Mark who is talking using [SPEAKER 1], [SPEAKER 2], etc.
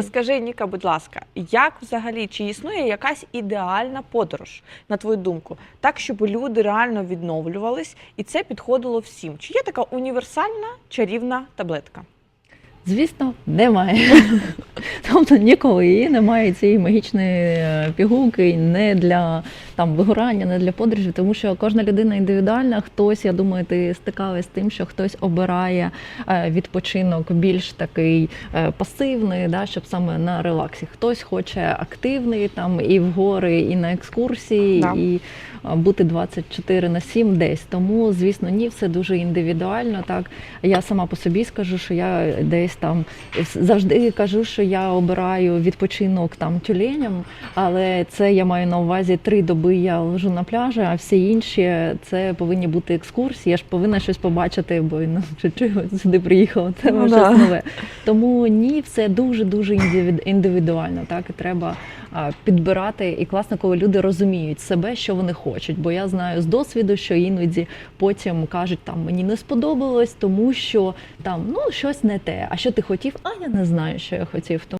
[SPEAKER 1] Скажи, Ніка, будь ласка, як взагалі чи існує якась ідеальна подорож, на твою думку, так, щоб люди реально відновлювались і це підходило всім? Чи є така універсальна чарівна таблетка?
[SPEAKER 2] Звісно, немає. тобто ніколи її немає цієї магічної е, пігулки не для там вигорання, не для подорожі, тому що кожна людина індивідуальна. Хтось, я думаю, ти стикалась з тим, що хтось обирає е, відпочинок більш такий е, пасивний, да, щоб саме на релаксі. Хтось хоче активний там і в гори, і на екскурсії,
[SPEAKER 1] Да.
[SPEAKER 2] і е, бути 24 на 7 десь. Тому, звісно, ні, все дуже індивідуально. Так я сама по собі скажу, що я десь там завжди кажу, що я обираю відпочинок там тюленям, але це я маю на увазі три доби я лежу на пляжі, а всі інші це повинні бути екскурсії. Я ж повинна щось побачити, бо ну, чого сюди приїхала, це
[SPEAKER 1] Ну,
[SPEAKER 2] щось
[SPEAKER 1] да.
[SPEAKER 2] нове. Тому ні, все дуже дуже індивідуально. Так і треба а, підбирати. І класно, коли люди розуміють себе, що вони хочуть. Бо я знаю з досвіду, що іноді потім кажуть, там мені не сподобалось, тому що там ну щось не те. А що ти хотів? А я не знаю, що я хотів.